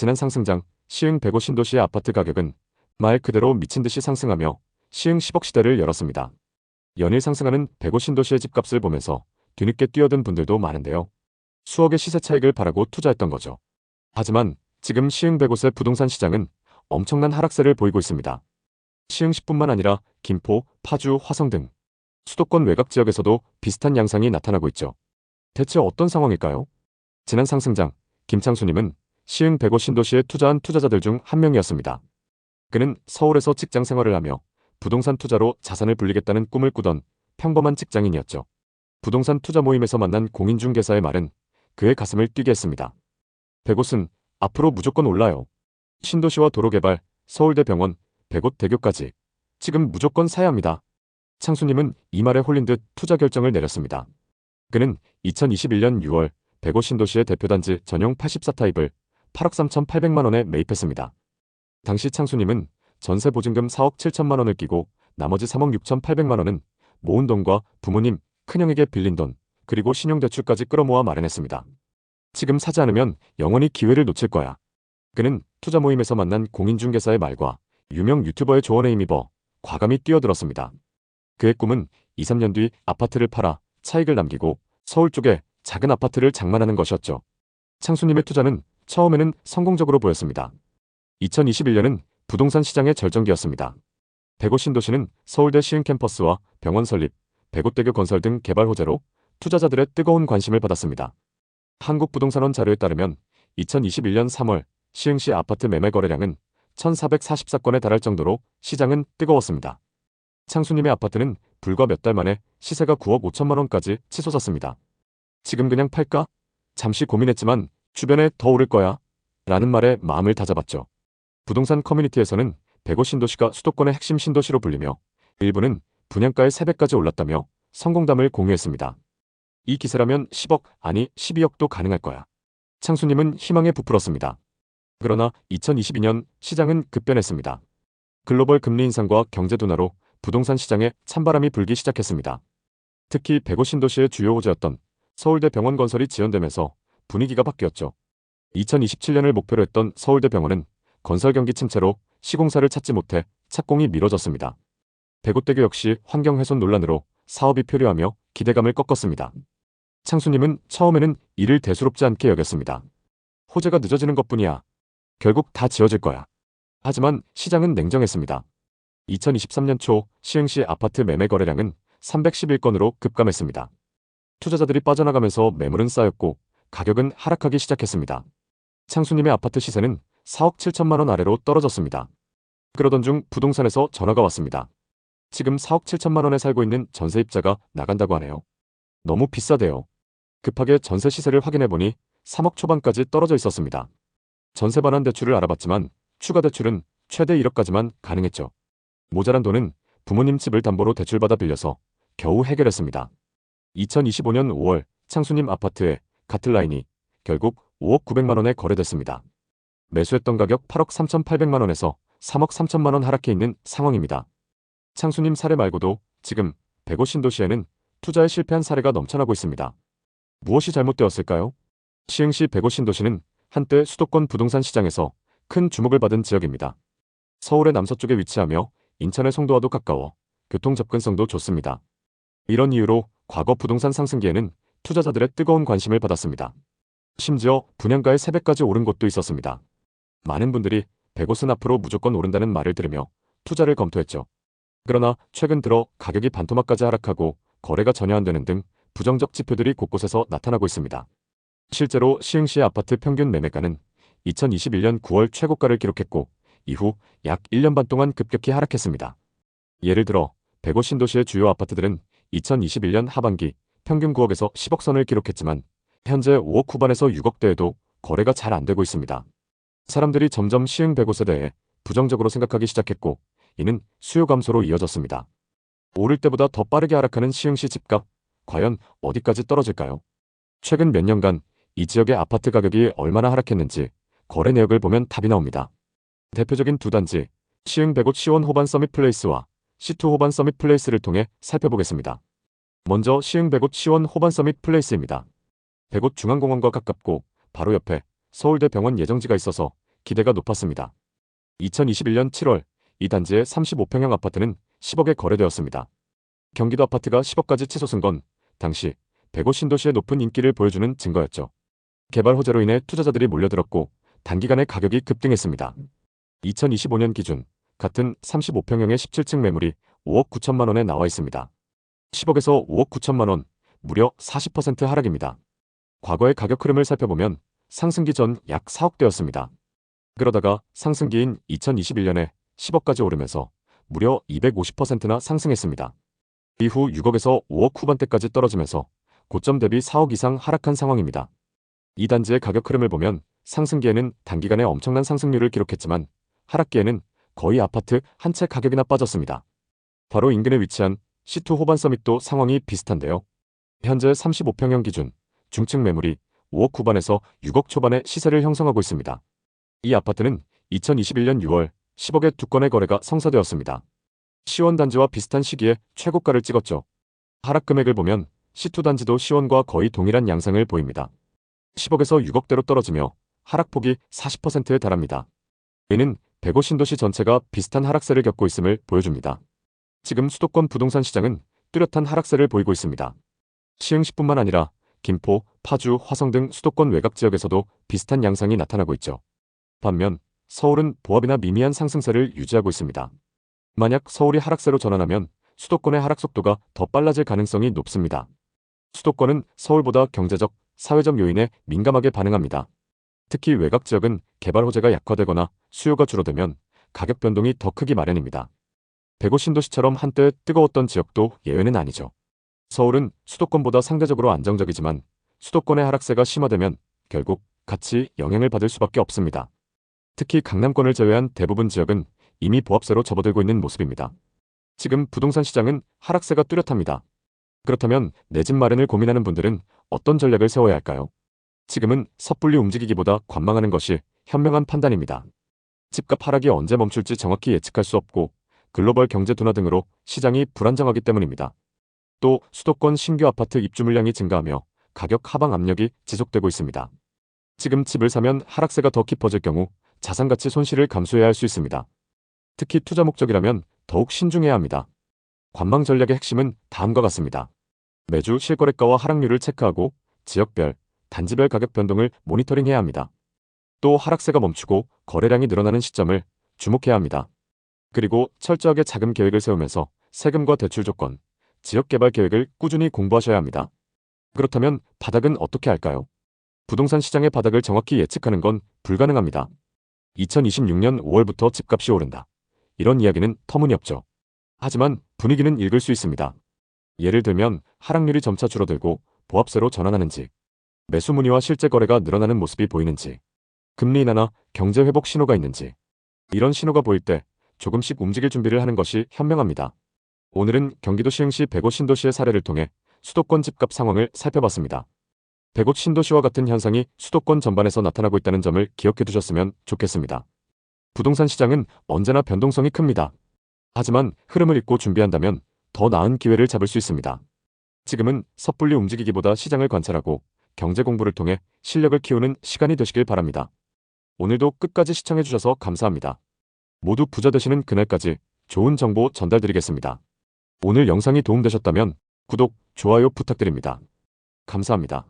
지난 상승장 시흥 105 신도시의 아파트 가격은 말 그대로 미친 듯이 상승하며 시흥 10억 시대를 열었습니다. 연일 상승하는 105 신도시의 집값을 보면서 뒤늦게 뛰어든 분들도 많은데요. 수억의 시세 차익을 바라고 투자했던 거죠. 하지만 지금 시흥 105의 부동산 시장은 엄청난 하락세를 보이고 있습니다. 시흥시뿐만 아니라 김포, 파주, 화성 등 수도권 외곽 지역에서도 비슷한 양상이 나타나고 있죠. 대체 어떤 상황일까요? 지난 상승장 김창수님은 시흥 105 신도시에 투자한 투자자들 중 한 명이었습니다. 그는 서울에서 직장 생활을 하며 부동산 투자로 자산을 불리겠다는 꿈을 꾸던 평범한 직장인이었죠. 부동산 투자 모임에서 만난 공인중개사의 말은 그의 가슴을 뛰게 했습니다. 105은 앞으로 무조건 올라요. 신도시와 도로개발, 서울대병원, 105 대교까지 지금 무조건 사야 합니다. 창수님은 이 말에 홀린 듯 투자 결정을 내렸습니다. 그는 2021년 6월 105 신도시의 대표단지 전용 84타입을 8억 3,800만 원에 매입했습니다. 당시 창수님은 전세 보증금 4억 7천만 원을 끼고 나머지 3억 6,800만 원은 모은 돈과 부모님, 큰형에게 빌린 돈, 그리고 신용대출까지 끌어모아 마련했습니다. 지금 사지 않으면 영원히 기회를 놓칠 거야. 그는 투자 모임에서 만난 공인중개사의 말과 유명 유튜버의 조언에 힘입어 과감히 뛰어들었습니다. 그의 꿈은 2, 3년 뒤 아파트를 팔아 차익을 남기고 서울 쪽에 작은 아파트를 장만하는 것이었죠. 창수님의 투자는 처음에는 성공적으로 보였습니다. 2021년은 부동산 시장의 절정기였습니다. 105 신도시는 서울대 시흥 캠퍼스와 병원 설립, 105대교 건설 등 개발 호재로 투자자들의 뜨거운 관심을 받았습니다. 한국부동산원 자료에 따르면 2021년 3월 시흥시 아파트 매매 거래량은 1,444건에 달할 정도로 시장은 뜨거웠습니다. 창수님의 아파트는 불과 몇 달 만에 시세가 9억 5천만 원까지 치솟았습니다. 지금 그냥 팔까? 잠시 고민했지만 주변에 더 오를 거야. 라는 말에 마음을 다잡았죠. 부동산 커뮤니티에서는 105 신도시가 수도권의 핵심 신도시로 불리며 일부는 분양가의 3배까지 올랐다며 성공담을 공유했습니다. 이 기세라면 10억, 아니 12억도 가능할 거야. 창수님은 희망에 부풀었습니다. 그러나 2022년 시장은 급변했습니다. 글로벌 금리 인상과 경제 둔화로 부동산 시장에 찬바람이 불기 시작했습니다. 특히 105 신도시의 주요 호재였던 서울대 병원 건설이 지연되면서 분위기가 바뀌었죠. 2027년을 목표로 했던 서울대 병원은 건설 경기 침체로 시공사를 찾지 못해 착공이 미뤄졌습니다. 105대교 역시 환경 훼손 논란으로 사업이 표류하며 기대감을 꺾었습니다. 창수님은 처음에는 이를 대수롭지 않게 여겼습니다. 호재가 늦어지는 것뿐이야. 결국 다 지어질 거야. 하지만 시장은 냉정했습니다. 2023년 초 시흥시 아파트 매매 거래량은 311건으로 급감했습니다. 투자자들이 빠져나가면서 매물은 쌓였고 가격은 하락하기 시작했습니다. 창수님의 아파트 시세는 4억 7천만 원 아래로 떨어졌습니다. 그러던 중 부동산에서 전화가 왔습니다. 지금 4억 7천만 원에 살고 있는 전세입자가 나간다고 하네요. 너무 비싸대요. 급하게 전세 시세를 확인해 보니 3억 초반까지 떨어져 있었습니다. 전세 반환 대출을 알아봤지만 추가 대출은 최대 1억까지만 가능했죠. 모자란 돈은 부모님 집을 담보로 대출받아 빌려서 겨우 해결했습니다. 2025년 5월 창수님 아파트의 가틀라인이 결국 5억 900만 원에 거래됐습니다. 매수했던 가격 8억 3,800만 원에서 3억 3천만 원 하락해 있는 상황입니다. 창수님 사례 말고도 지금 105 신도시에는 투자에 실패한 사례가 넘쳐나고 있습니다. 무엇이 잘못되었을까요? 시흥시 105 신도시는 한때 수도권 부동산 시장에서 큰 주목을 받은 지역입니다. 서울의 남서쪽에 위치하며 인천의 송도와도 가까워 교통 접근성도 좋습니다. 이런 이유로 과거 부동산 상승기에는 투자자들의 뜨거운 관심을 받았습니다. 심지어 분양가의 3배까지 오른 곳도 있었습니다. 많은 분들이 105은 앞으로 무조건 오른다는 말을 들으며 투자를 검토했죠. 그러나 최근 들어 가격이 반토막까지 하락하고 거래가 전혀 안 되는 등 부정적 지표들이 곳곳에서 나타나고 있습니다. 실제로 시흥시 아파트 평균 매매가는 2021년 9월 최고가를 기록했고 이후 약 1년 반 동안 급격히 하락했습니다. 예를 들어 105 신도시의 주요 아파트들은 2021년 하반기 평균 9억에서 10억 선을 기록했지만 현재 5억 후반에서 6억대에도 거래가 잘 안 되고 있습니다. 사람들이 점점 시흥 105에 대해 부정적으로 생각하기 시작했고 이는 수요 감소로 이어졌습니다. 오를 때보다 더 빠르게 하락하는 시흥시 집값 과연 어디까지 떨어질까요? 최근 몇 년간 이 지역의 아파트 가격이 얼마나 하락했는지 거래 내역을 보면 답이 나옵니다. 대표적인 두 단지 시흥 105 시원 호반 서밋 플레이스와 C2 호반 서밋 플레이스를 통해 살펴보겠습니다. 먼저 시흥 105 시원 호반 서밋 플레이스입니다. 105 중앙공원과 가깝고 바로 옆에 서울대 병원 예정지가 있어서 기대가 높았습니다. 2021년 7월 이 단지의 35평형 아파트는 10억에 거래되었습니다. 경기도 아파트가 10억까지 치솟은 건 당시 105 신도시의 높은 인기를 보여주는 증거였죠. 개발 호재로 인해 투자자들이 몰려들었고 단기간에 가격이 급등했습니다. 2025년 기준 같은 35평형의 17층 매물이 5억 9천만 원에 나와 있습니다. 10억에서 5억 9천만 원, 무려 40% 하락입니다. 과거의 가격 흐름을 살펴보면 상승기 전 약 4억대였습니다. 그러다가 상승기인 2021년에 10억까지 오르면서 무려 250%나 상승했습니다. 이후 6억에서 5억 후반대까지 떨어지면서 고점 대비 4억 이상 하락한 상황입니다. 이 단지의 가격 흐름을 보면 상승기에는 단기간에 엄청난 상승률을 기록했지만 하락기에는 거의 아파트 한 채 가격이나 빠졌습니다. 바로 인근에 위치한 C2 호반 서밋도 상황이 비슷한데요. 현재 35평형 기준 중층 매물이 5억 후반에서 6억 초반의 시세를 형성하고 있습니다. 이 아파트는 2021년 6월 10억의 두 건의 거래가 성사되었습니다. 시원 단지와 비슷한 시기에 최고가를 찍었죠. 하락 금액을 보면 C2 단지도 시원과 거의 동일한 양상을 보입니다. 10억에서 6억대로 떨어지며 하락폭이 40%에 달합니다. 이는 105 신도시 전체가 비슷한 하락세를 겪고 있음을 보여줍니다. 지금 수도권 부동산 시장은 뚜렷한 하락세를 보이고 있습니다. 시흥시뿐만 아니라 김포, 파주, 화성 등 수도권 외곽 지역에서도 비슷한 양상이 나타나고 있죠. 반면 서울은 보합이나 미미한 상승세를 유지하고 있습니다. 만약 서울이 하락세로 전환하면 수도권의 하락 속도가 더 빨라질 가능성이 높습니다. 수도권은 서울보다 경제적, 사회적 요인에 민감하게 반응합니다. 특히 외곽 지역은 개발 호재가 약화되거나 수요가 줄어들면 가격 변동이 더 크기 마련입니다. 105 신도시처럼 한때 뜨거웠던 지역도 예외는 아니죠. 서울은 수도권보다 상대적으로 안정적이지만 수도권의 하락세가 심화되면 결국 같이 영향을 받을 수밖에 없습니다. 특히 강남권을 제외한 대부분 지역은 이미 보합세로 접어들고 있는 모습입니다. 지금 부동산 시장은 하락세가 뚜렷합니다. 그렇다면 내 집 마련을 고민하는 분들은 어떤 전략을 세워야 할까요? 지금은 섣불리 움직이기보다 관망하는 것이 현명한 판단입니다. 집값 하락이 언제 멈출지 정확히 예측할 수 없고 글로벌 경제 둔화 등으로 시장이 불안정하기 때문입니다. 또 수도권 신규 아파트 입주 물량이 증가하며 가격 하방 압력이 지속되고 있습니다. 지금 집을 사면 하락세가 더 깊어질 경우 자산 가치 손실을 감수해야 할 수 있습니다. 특히 투자 목적이라면 더욱 신중해야 합니다. 관망 전략의 핵심은 다음과 같습니다. 매주 실거래가와 하락률을 체크하고 지역별, 단지별 가격 변동을 모니터링해야 합니다. 또 하락세가 멈추고 거래량이 늘어나는 시점을 주목해야 합니다. 그리고 철저하게 자금 계획을 세우면서 세금과 대출 조건, 지역 개발 계획을 꾸준히 공부하셔야 합니다. 그렇다면 바닥은 어떻게 할까요? 부동산 시장의 바닥을 정확히 예측하는 건 불가능합니다. 2026년 5월부터 집값이 오른다. 이런 이야기는 터무니없죠. 하지만 분위기는 읽을 수 있습니다. 예를 들면 하락률이 점차 줄어들고 보합세로 전환하는지, 매수 문의와 실제 거래가 늘어나는 모습이 보이는지, 금리 인하나 경제 회복 신호가 있는지, 이런 신호가 보일 때 조금씩 움직일 준비를 하는 것이 현명합니다. 오늘은 경기도 시흥시 105 신도시의 사례를 통해 수도권 집값 상황을 살펴봤습니다. 105 신도시와 같은 현상이 수도권 전반에서 나타나고 있다는 점을 기억해 두셨으면 좋겠습니다. 부동산 시장은 언제나 변동성이 큽니다. 하지만 흐름을 읽고 준비한다면 더 나은 기회를 잡을 수 있습니다. 지금은 섣불리 움직이기보다 시장을 관찰하고 경제 공부를 통해 실력을 키우는 시간이 되시길 바랍니다. 오늘도 끝까지 시청해 주셔서 감사합니다. 모두 부자 되시는 그날까지 좋은 정보 전달드리겠습니다. 오늘 영상이 도움되셨다면 구독, 좋아요 부탁드립니다. 감사합니다.